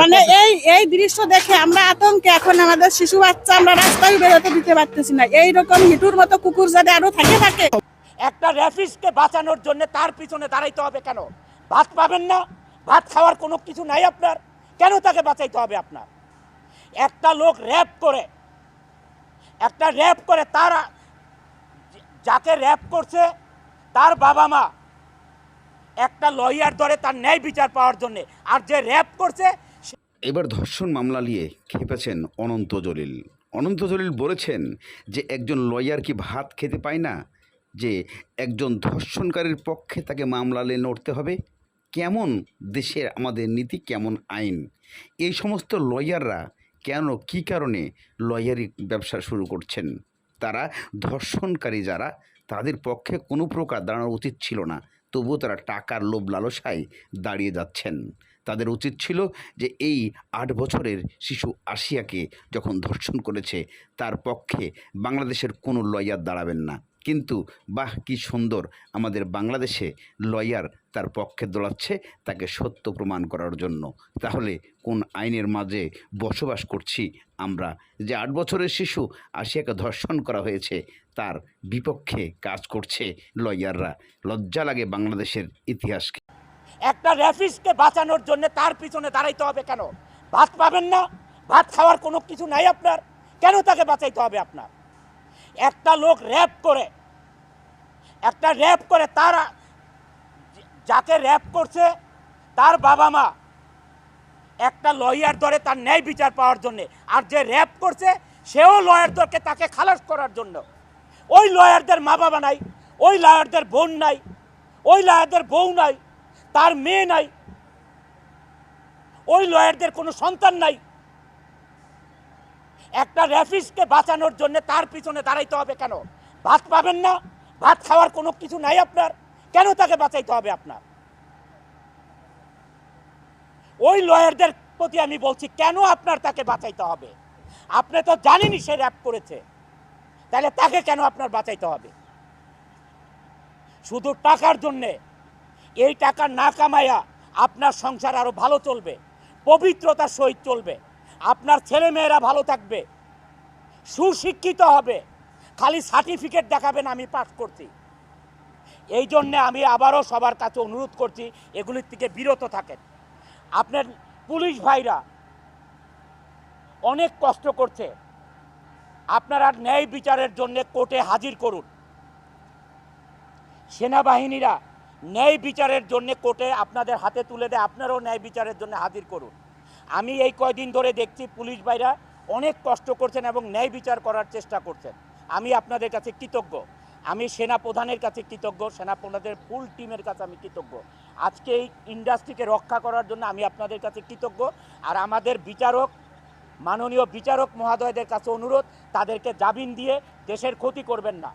মানে এই এই দৃশ্য দেখে আমরা আতঙ্কে এখন আমাদের শিশু বাচ্চা আমরা রাস্তায় বেরোতে দিতে পারতেছি না। এইরকম হিটুর মতো কুকুর যদি আরও থাকে থাকে। একটা র্যাফিসকে বাঁচানোর জন্য তার পিছনে দাঁড়াইতে হবে কেন? ভাত পাবেন না? ভাত খাওয়ার কোনো কিছু নাই আপনার? কেন তাকে বাঁচাইতে হবে আপনার? একটা লোক র্যাপ করে একটা র্যাপ করে তার যাকে র্যাপ করছে তার বাবা মা একটা লয়ার ধরে তার ন্যায় বিচার পাওয়ার জন্য। আর যে র্যাপ করছে এবার ধর্ষণ মামলা নিয়ে খেপেছেন অনন্ত জলিল। অনন্ত জলিল বলেছেন যে একজন লয়ার কি ভাত খেতে পায় না? যে একজন ধর্ষণকারীর পক্ষে তাকে মামলা নিয়ে লড়তে হবে? কেমন দেশের, আমাদের নীতি কেমন আইন? এই সমস্ত লয়াররা কেন, কি কারণে লয়ারি ব্যবসা শুরু করছেন? তারা ধর্ষণকারী যারা, তাদের পক্ষে কোনো প্রকার দাঁড়ানো উচিত ছিল না। তবুও তারা টাকার লোভ লালসায় দাঁড়িয়ে যাচ্ছেন। তাদের উচিত ছিল যে এই আট বছরের শিশু আসিয়াকে যখন ধর্ষণ করেছে, তার পক্ষে বাংলাদেশের কোনো লয়ার দাঁড়াবেন না। কিন্তু বাহ, কি সুন্দর। আমাদের বাংলাদেশে লয়ার তার পক্ষে দৌড়াচ্ছে তাকে সত্য প্রমাণ করার জন্য। তাহলে কোন আইনের মাঝে বসবাস করছি আমরা? যে আট বছরের শিশু আসিয়াকে ধর্ষণ করা হয়েছে, তার বিপক্ষে কাজ করছে লয়াররা। লজ্জা লাগে বাংলাদেশের ইতিহাসকে। একটা র্যাফিসকে বাঁচানোর জন্য তার পিছনে দাঁড়াইতে হবে কেন? ভাত পাবেন না? ভাত খাওয়ার কোনো কিছু নাই আপনার? কেন তাকে বাঁচাইতে হবে আপনার? একটা লোক র্যাপ করে, একটা র্যাপ করে তার যাকে র্যাপ করছে তার বাবা মা, একটা লয়ার ধরে তার ন্যায় বিচার পাওয়ার জন্য। আর যে র্যাপ করছে, সেও লয়ার ধরকে তাকে খালাস করার জন্য। ওই লয়ারদের মা বাবা নাই, ওই লয়ারদের বোন নাই, ওই লয়ারদের বউ নাই, তার মেয়ে নাই, ওই লয়ারদের কোনো সন্তান নাই। একটা র্যাফিসকে বাঁচানোর জন্য তার পিছনে দাঁড়াইতে হবে কেন? ভাত পাবেন না? ভাত খাওয়ার কোনো কিছু নাই আপনার? কেন তাকে বাঁচাইতে হবে আপনার? ওই লয়ারদের প্রতি আমি বলছি, কেন আপনার তাকে বাঁচাইতে হবে? আপনি তো জানেনই সে র্যাপ করেছে। তাহলে তাকে কেন আপনার বাঁচাইতে হবে? শুধু টাকার জন্যে। এই টাকা না কামাইয়া আপনার সংসার আরও ভালো চলবে, পবিত্রতার সহিত চলবে। আপনার ছেলে মেয়েরা ভালো থাকবে, সুশিক্ষিত হবে, খালি সার্টিফিকেট দেখাবেন আমি পাস করছি। এই জন্যে আমি আবারও সবার কাছে অনুরোধ করছি, এগুলির থেকে বিরত থাকেন। আপনার পুলিশ ভাইরা অনেক কষ্ট করছে। আপনারা ন্যায় বিচারের জন্য কোর্টে হাজির করুন। সেনাবাহিনীরা ন্যায় বিচারের জন্য কোর্টে আপনাদের হাতে তুলে দেয়, আপনারাও ন্যায় বিচারের জন্য হাজির করুন। আমি এই কয়দিন ধরে দেখছি পুলিশ ভাইরা অনেক কষ্ট করছেন এবং ন্যায় বিচার করার চেষ্টা করছেন। আমি আপনাদের কাছে কৃতজ্ঞ। আমি সেনা প্রধানের কাছে কৃতজ্ঞ। সেনা প্রধানের ফুল টিমের কাছে আমি কৃতজ্ঞ। আজকে এই ইন্ডাস্ট্রিকে রক্ষা করার জন্য আমি আপনাদের কাছে কৃতজ্ঞ। আর আমাদের বিচারক, মাননীয় বিচারক মহোদয়দের কাছে অনুরোধ, তাদেরকে জামিন দিয়ে দেশের ক্ষতি করবেন না।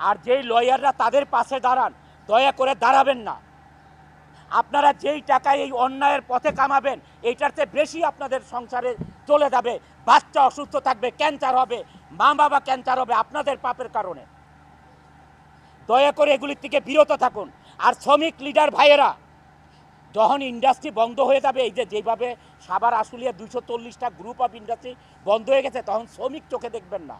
আর যেই লয়াররা তাদের পাশে দাঁড়ান, দয়া করে দাঁড়াবেন না। আপনারা যেই টাকায় এই অন্যায়ের পথে কামাবেন, এইটার চেয়ে বেশি আপনাদের সংসারে চলে যাবে। বাচ্চা অসুস্থ থাকবে, ক্যান্সার হবে, মা বাবা ক্যান্সার হবে আপনাদের পাপের কারণে। দয়া করে এগুলির থেকে বিরত থাকুন। আর শ্রমিক, লিডার ভাইয়েরা, যখন ইন্ডাস্ট্রি বন্ধ হয়ে যাবে, এই যে যেভাবে সাবার আসুলিয়া দুশো চল্লিশটা গ্রুপ অফ ইন্ডাস্ট্রি বন্ধ হয়ে গেছে, তখন শ্রমিক চোখে দেখবেন না।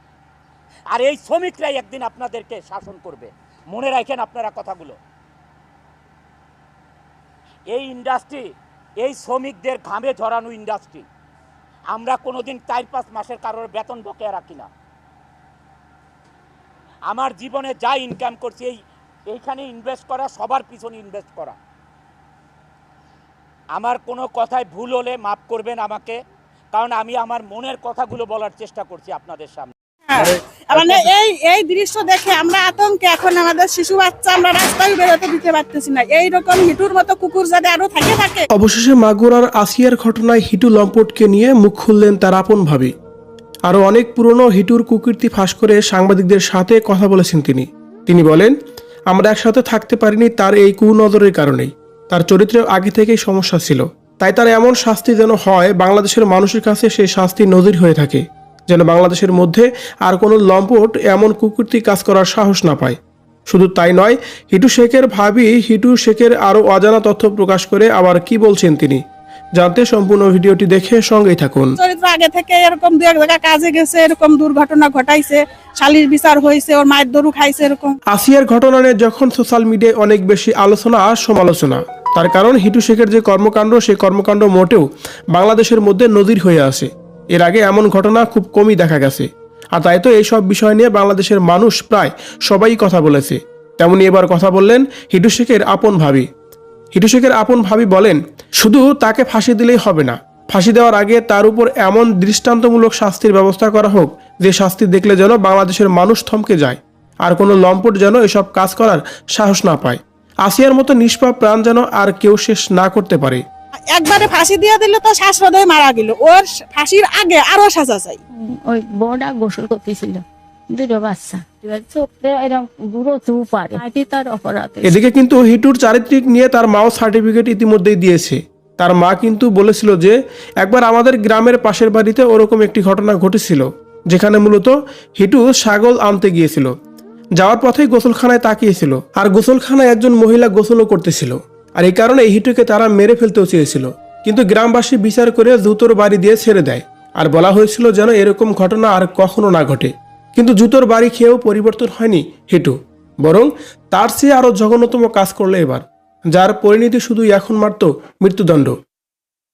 আর এই শ্রমিকরাই একদিন আপনাদেরকে শাসন করবে। মনে রাখেন আপনারা কথাগুলো। এই ইন্ডাস্ট্রি এই শ্রমিকদের ঘামে ঝরানো ইন্ডাস্ট্রি আমরা কোনোদিন চার পাঁচ মাসের কারোর বেতন বকেয়া রাখি না। আমার জীবনে যা ইনকাম করছি, এই, এইখানে ইনভেস্ট করা, সবার পিছনে ইনভেস্ট করা। আমার কোনো কথায় ভুল হলে মাফ করবেন আমাকে, কারণ আমি আমার মনের কথাগুলো বলার চেষ্টা করছি আপনাদের সামনে। মানে এই দৃশ্য দেখে আমরা আতঙ্কে এখন আমাদের শিশু বাচ্চা আমরা রাস্তায় বেরোতে দিতে পারতেছি না। এইরকম হিটুর মতো কুকুর যদি আরও থাকে থাকে। অবশেষে মাগুরার আসিয়ার ঘটনায় হিটু লম্পটকে নিয়ে মুখ খুললেন তার আপন ভাবি। আরও অনেক পুরনো হিটুর কুকীর্তি ফাঁস করে সাংবাদিকদের সাথে কথা বলেছেন তিনি। তিনি বলেন, আমরা একসাথে থাকতে পারিনি তার এই কুনজরের কারণেই। তার চরিত্রে আগে থেকেই সমস্যা ছিল। তাই তার এমন শাস্তি যেন হয়, বাংলাদেশের মানুষের কাছে সেই শাস্তি নজির হয়ে থাকে। যেন বাংলাদেশের মধ্যে আর কোনো লম্পট এমন কুকুরটি কাজ করার সাহস না পায়। শুধু তাই নয় হিটু শেখের ভাবি হিটু শেখের আরও অজানা তথ্য প্রকাশ করে আবার কি বলছেন তিনি? জানতে সম্পূর্ণ ভিডিওটি দেখে সঙ্গেই থাকুন। চরিত্র আগে থেকে এরকম দু এক জায়গায় কাজে গেছে এরকম দুর্ঘটনা ঘটাইছে শালির বিচার হয়েছে ওর মায়ের দরু খাইছে এরকম। আসিয়ার ঘটনা নিয়ে যখন সোশ্যাল মিডিয়ায় অনেক বেশি আলোচনা আর সমালোচনা তার কারণ হিটু শেখের যে কর্মকাণ্ড সেই কর্মকাণ্ড মোটেও বাংলাদেশের মধ্যে নজির হয়ে আসে। এর আগে এমন ঘটনা খুব কমই দেখা গেছে। আর তাই তো এইসব বিষয় নিয়ে বাংলাদেশের মানুষ প্রায় সবাই কথা বলেছে। তেমনি এবার কথা বললেন হিটু শেখের আপন ভাবি। হিটু শেখের আপন ভাবি বলেন, শুধু তাকে ফাঁসি দিলেই হবে না। ফাঁসি দেওয়ার আগে তার উপর এমন দৃষ্টান্তমূলক শাস্তির ব্যবস্থা করা হোক, যে শাস্তি দেখলে যেন বাংলাদেশের মানুষ থমকে যায়। আর কোনো লম্পট যেন এসব কাজ করার সাহস না পায়। আসিয়ার মতো নিষ্পাপ প্রাণ যেন আর কেউ শেষ না করতে পারে। একবারে ফাঁসি দিয়ে দিলে তো শ্বাসরোধ মারা গেল। ওর ফাঁসির আগে আরও সাজা চাই। ওই বড়া গোসল করতেছিল। দুটো বাচ্চা। এদিকে কিন্তু হিটুর চারিত্রিক নিয়ে তার মাও সার্টিফিকেট ইতিমধ্যেই দিয়েছে। তার মা কিন্তু বলেছিল যে একবার আমাদের গ্রামের পাশের বাড়িতে ওরকম একটি ঘটনা ঘটেছিল যেখানে মূলত হিটু ছাগল আনতে গিয়েছিল। যাওয়ার পথেই গোসলখানায় তাকিয়েছিল। আর গোসলখানায় একজন মহিলা গোসলও করতেছিল। আর এই কারণে হিটুকে তারা মেরে ফেলতেও চেয়েছিল। কিন্তু গ্রামবাসী বিচার করে জুতোর বাড়ি দিয়ে ছেড়ে দেয়। আর বলা হয়েছিল যেন এরকম ঘটনা আর কখনো না ঘটে। কিন্তু জুতোর বাড়ি খেয়েও পরিবর্তন হয়নি হিটু। বরং তার চেয়ে আরও জঘন্যতম কাজ করল এবার, যার পরিণতি শুধু এখন মাত্র মৃত্যুদণ্ড।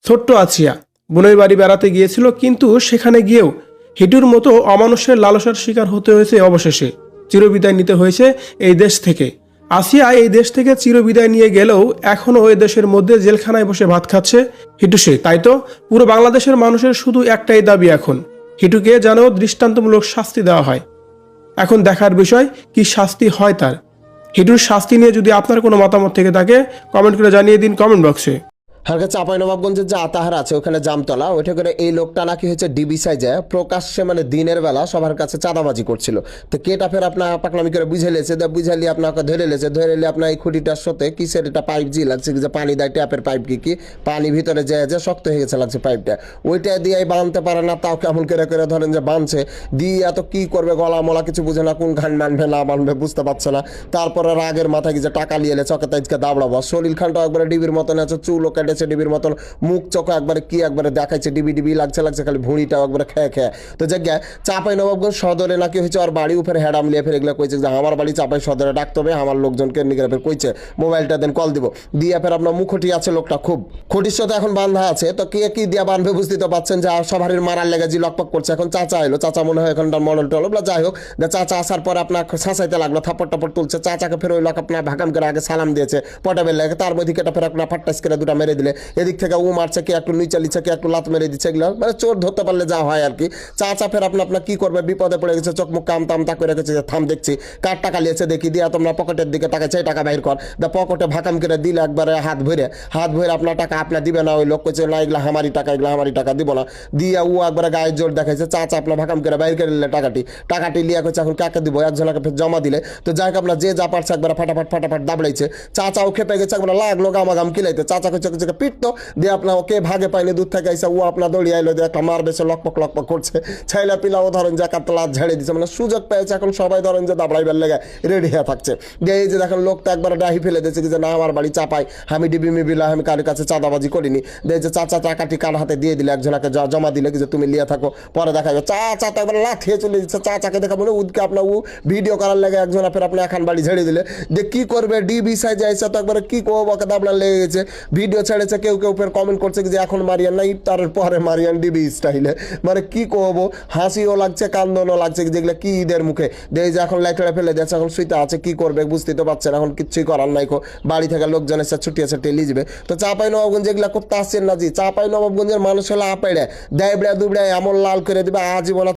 ছোট্ট আছিয়া বোনের বাড়ি বেড়াতে গিয়েছিল, কিন্তু সেখানে গিয়েও হিটুর মতো অমানুষের লালসার শিকার হতে হয়েছে অবশেষে। চিরবিদায় নিতে হয়েছে এই দেশ থেকে। আসিয়া এই দেশ থেকে চিরবিদায় নিয়ে গেলেও এখনও ওই দেশের মধ্যে জেলখানায় বসে ভাত খাচ্ছে হিটু সে তাই তো? পুরো বাংলাদেশের মানুষের শুধু একটাই দাবি এখন, হিটুকে যেন দৃষ্টান্তমূলক শাস্তি দেওয়া হয়। এখন দেখার বিষয়, কি শাস্তি হয় তার? হিটুর শাস্তি নিয়ে যদি আপনার কোনো মতামত থেকে থাকে কমেন্ট করে জানিয়ে দিন কমেন্ট বক্সে হালকা চাপাই নবাবগঞ্জের যে আতাহার আছে, ওখানে জামতলা। ওইটা করে এই লোকটা নাকি হচ্ছে ডিবি সাইজে প্রকাশ্যে মানে দিনের বেলা সবার কাছে চাঁদাবাজি করছিল। তো কেটা ফের আপনার পাকলামি করে বুঝে লেছে? বুঝালি আপনাকে ধরে লেছে। ধরে এলে আপনার এই খুঁটিটার সাথে কিসের এটা পাইপ জি লাগছে যে পানি দেয় ট্যাপের পাইপ কি কি? পানি ভিতরে যে যে শক্ত হয়ে গেছে লাগছে পাইপটা ওইটা দিয়ে বাঁধতে পারে না, তাও কেমন করে করে ধরেন যে বাঁধছে দিয়ে এত কি করবে, গলা মলা কিছু বুঝে না কোন ঘান মানবে, না মানবে বুঝতে পারছে না। তারপরে রাগের মাথায় কি যে টাকা নিয়ে এলে চকে তাইজকে দাবড়াবো। সলিল খানটা একবারে ডিবির মতন আছে, চুলও কেটেছে ডিবির মতন। মুখ চোখ একবারে কি একবারে দেখাচ্ছে ডিবি ডিবি লাগছে লাগছে, খালি ভুঁড়িটাও একবারে খেয়ে খেয়ে। তো জায়গা চাপাই নবাবগঞ্জ সদরে নাকি হয়েছে ওর বাড়ি, উপরে হেডাম লিয়ে ফের এগুলো কইছে যে আমার বাড়ি চাপাই সদরে ডাকতে হবে, আমার লোকজনকে নিয়ে ফের কইছে, মোবাইলটা দেন, কল দিব। দিয়ে ফের আপনার মুখটি আছে লোকটা খুব। খুঁটির সাথে এখন বান্ধা আছে, তো কে কি দিয়া বাঁধবে বুঝতে তো পাচ্ছেন যে সবারই মারার লেগে জি লকপক করছে, এখন চাচা এলো, চাচা মনে হয় এখন মডেল টল যাই হোক, যে চাচা আসার পর আপনার শাসাইতে লাগল থাপড় টাপড় তুলছে, চাচাকে ফের ওই লোক আপনার ভাগাম করে আগে সালাম দিয়েছে, পটাবেল লাগে, তার মধ্যে কেটা ফের আপনার ফাট্টাস করে দুটা মেরে দিলে? এদিক থেকে ও মারছে, কে একটু নিচে লিচ্ছে কে একটু লাত মেরে দিচ্ছে, এগুলো মানে চোর ধরতে পারলে যা হয় আর কি। চাচা ফের আপনার আপনার কি করবে? বিপদে পড়ে গেছে, চোখ মুখ কাম তাম তা করে রেখেছে যে, থাম, দেখছি। কার টাকা লিয়েছে দেখি, দিয়া তোমরা পকেটের দিকে টাকা চাই টাকা বাইর কর। দা পকেটে ভাকাম করে দিলে একবারে হাত ভরে। হাত ভরে আপনার টাকা আপনার দিবে না, ওই লোক কইছে, না, এগুলো আমারই টাকা, এগুলো আমারই টাকা, দিব না। দিয়া ও একবারে গায়ে জোর দেখাইছে, চা চা আপনার ভাকাম করে বাইর করে নিলে টাকাটি। টাকাটি লিয়া কইছে, এখন কাকে দিব? একজনকে ফের জমা দিলে। তো যাই হোক আপনার যে যা পারছে একবার ফাটাফাট ফাটাফাট দাবড়াইছে। চাচাও খেপে গেছে, একবার লাগল গামাগাম কিলাইতে চাচা কইছে পিটতো দিয়ে আপনার ওকে ভাগে পাইনি দূর থেকে আইসা, ও আপনার দড়ি আইলো, দিয়ে একটা মার বেছে লকপক লকপক করছে। ছাইলা পিলাও ধরেন যে একটা লাত ঝেড়ে দিচ্ছে মানে সুযোগ পেয়েছে, এখন সবাই ধরেন যে দাবড়াইবার লেগে রেডি হয়ে থাকছে। দিয়ে এই যে দেখেন লোকটা একবার ডাহি ফেলে দিয়েছে যে, না, আমার বাড়ি চাপাই, আমি ডিবি মিবিলা আমি কারোর কাছে চাঁদাবাজি করিনি। দিয়ে যে চাচা টাকাটি কার হাতে দিয়ে দিলে, একজনকে জমা দিলে কি যে, তুমি লিয়ে থাকো, পরে দেখা যাবে। চাচা তো একবার লাথিয়ে চলে দিচ্ছে চাচাকে দেখা মনে উদকে আপনার উ ভিডিও করার লেগে একজন ফের আপনি এখন বাড়ি ঝেড়ে দিলে। যে কি করবে? ডিবি সাইজে আইসা তো একবার কি করব ওকে দাবলার লেগে গেছে। ভিডিও ছেড়েছে, কেউ কেউ ফের কমেন্ট করছে যে এখন মারিয়ান না ইফতারের পরে মারিয়ান ডিবি স্টাইলে মানে কি করব হাসিও লাগছে, কান্দনও লাগছে যেগুলো কি ঈদের মুখে। দেয় যে এখন লাইটারে ফেলে দিয়েছে এখন শুইতে আছে, কি করবে বুঝতে তো পারছেন এখন কিচ্ছুই করার নাই কো। বাড়ি থেকে লোকজন এসে ছুটিয়ে ছুটিয়ে লিজবে। তো চাপাই নবাবগঞ্জ যেগুলো করতে আসছেন না জি চাপাই নবাবগঞ্জের মানুষ হলো আপেড়ে। দেয় দুবড়ে এমন লাল করে দিবে, আজীবন